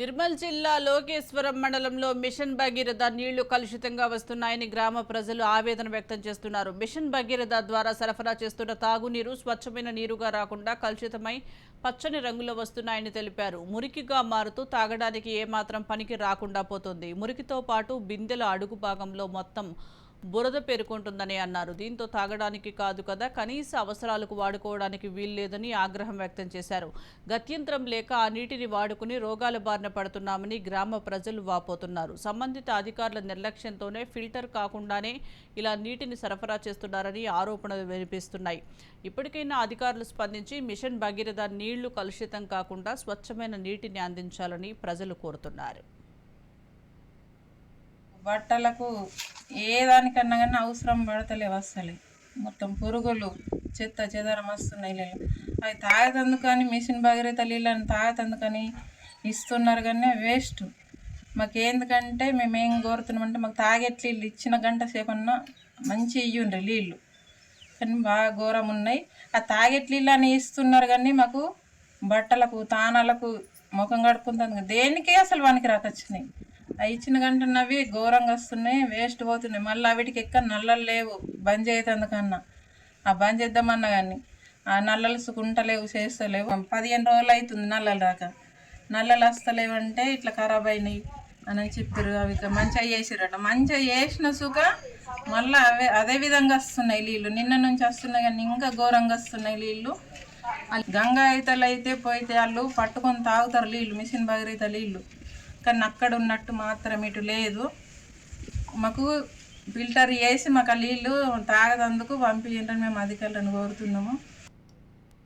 నిర్మల్ జిల్లా లోకేశ్వరం మండలంలో మిషన్ భగీరథ నీళ్ళు కలుషితంగా వస్తున్నాయని గ్రామ ప్రజలు ఆవేదన వ్యక్తం చేస్తున్నారు. మిషన్ భగీరథ ద్వారా సరఫరా చేస్తున్న తాగునీరు స్వచ్ఛమైన నీరుగా రాకుండా కలుషితమై పచ్చని రంగులో వస్తున్నాయని తెలిపారు. మురికిగా మారుతూ తాగడానికి ఏమాత్రం పనికి రాకుండా పోతుంది. మురికితో పాటు బిందెల అడుగు భాగంలో మొత్తం బురద పేరుకుంటుందని అన్నారు. దీంతో తాగడానికి కాదు కదా కనీస అవసరాలకు వాడుకోవడానికి వీల్లేదని ఆగ్రహం వ్యక్తం చేశారు. గత్యంతరం లేక ఆ నీటిని వాడుకుని రోగాల బారిన పడుతున్నామని గ్రామ ప్రజలు వాపోతున్నారు. సంబంధిత అధికారుల నిర్లక్ష్యంతోనే ఫిల్టర్ కాకుండానే ఇలా నీటిని సరఫరా చేస్తున్నారని ఆరోపణలు వినిపిస్తున్నాయి. ఇప్పటికైనా అధికారులు స్పందించి మిషన్ భగీరథ నీళ్ళు కలుషితం కాకుండా స్వచ్ఛమైన నీటిని అందించాలని ప్రజలు కోరుతున్నారు. బట్టలకు ఏ దానికన్నా కానీ అవసరం పడతలేవు అస్సలే. మొత్తం పురుగులు చెత్త చెదరం వస్తున్నాయి నీళ్ళు అవి తాగేతందుకని మిషన్ భగీరథ నీళ్ళని తాగేతందుకని ఇస్తున్నారు కానీ వేస్ట్. మాకు ఎందుకంటే మేమేం కోరుతున్నామంటే మాకు తాగేట్లు నీళ్ళు ఇచ్చిన గంట సేపన్నా మంచి ఇయ్యుండ్రి నీళ్ళు. కానీ బాగా ఘోరం ఉన్నాయి. ఆ తాగేట్లు నీళ్ళు అని ఇస్తున్నారు కానీ మాకు బట్టలకు తానాలకు ముఖం కడుక్కుంటుంది దేనికి అసలు వానికి రాకొచ్చినాయి అవి ఇచ్చిన గంటన్నవి ఘోరంగా వస్తున్నాయి వేస్ట్ పోతున్నాయి. మళ్ళీ వీటికి ఎక్క నల్లలు లేవు. బంద్ చేయతందుకన్నా ఆ బంద్ చేద్దామన్నా కానీ ఆ నల్లలు సుకుంటలేవు చేస్తలేవు. పదిహేను రోజులు అవుతుంది నల్లలు రాక నల్లలు వస్తలేవంటే ఇట్లా ఖరాబ్ అయినాయి అని చెప్పారు అవి మంచిగా చేసిరట మంచిగా చేసిన సుఖ మళ్ళీ అవే అదే విధంగా వస్తున్నాయి నీళ్ళు నిన్న నుంచి వస్తున్నాయి కానీ ఇంకా ఘోరంగా వస్తున్నాయి నీళ్ళు గంగా ఈతలు అయితే పోయితే వాళ్ళు పట్టుకొని తాగుతారు నీళ్ళు మిషన్ బగరీత నీళ్ళు కానీ అక్కడ ఉన్నట్టు మాత్రం ఇటు లేదు. మాకు ఫిల్టర్ చేసి మాకు ఆ నీళ్ళు తాగదందుకు పంపించండి మేము అధికారులను కోరుతున్నాము.